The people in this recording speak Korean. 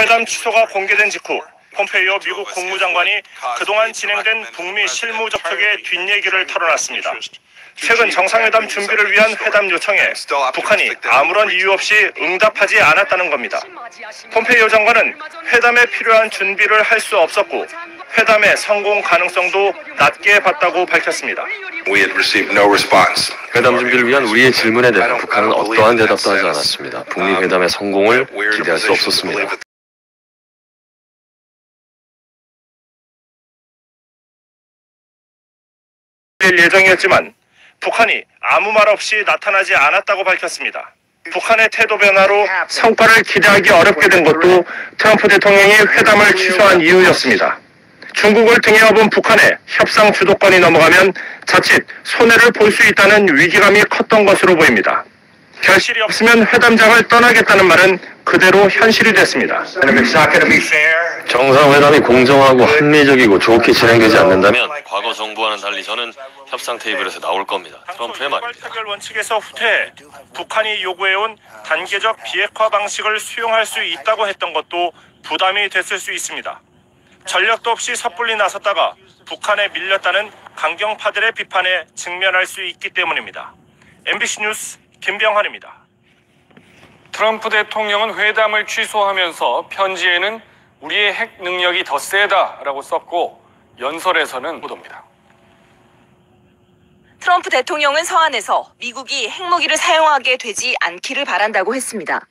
회담 취소가 공개된 직후 폼페이오 미국 국무장관이 그동안 진행된 북미 실무 접촉의 뒷얘기를 털어놨습니다. 최근 정상회담 준비를 위한 회담 요청에 북한이 아무런 이유 없이 응답하지 않았다는 겁니다. 폼페이오 장관은 회담에 필요한 준비를 할 수 없었고 회담의 성공 가능성도 낮게 봤다고 밝혔습니다. We had received no response. 회담 준비를 위한 우리의 질문에 대해 북한은 어떠한 대답도 하지 않았습니다. 북미 회담의 성공을 기대할 수 없었습니다. 될 예정이었지만 북한이 아무 말 없이 나타나지 않았다고 밝혔습니다. 북한의 태도 변화로 성과를 기대하기 어렵게 된 것도 트럼프 대통령이 회담을 취소한 이유였습니다. 중국을 등에 업은 북한의 협상 주도권이 넘어가면 자칫 손해를 볼 수 있다는 위기감이 컸던 것으로 보입니다. 결실이 없으면 회담장을 떠나겠다는 말은 그대로 현실이 됐습니다. 정상회담이 공정하고 합리적이고 좋게 진행되지 않는다면 과거 정부와는 달리 저는 협상 테이블에서 나올 겁니다. 트럼프의 말입니다. 타결 원칙에서 후퇴 북한이 요구해온 단계적 비핵화 방식을 수용할 수 있다고 했던 것도 부담이 됐을 수 있습니다. 전력도 없이 섣불리 나섰다가 북한에 밀렸다는 강경파들의 비판에 직면할 수 있기 때문입니다. MBC 뉴스 김병환입니다. 트럼프 대통령은 회담을 취소하면서 편지에는 우리의 핵 능력이 더 세다라고 썼고 연설에서는 보도입니다. 트럼프 대통령은 서한에서 미국이 핵무기를 사용하게 되지 않기를 바란다고 했습니다.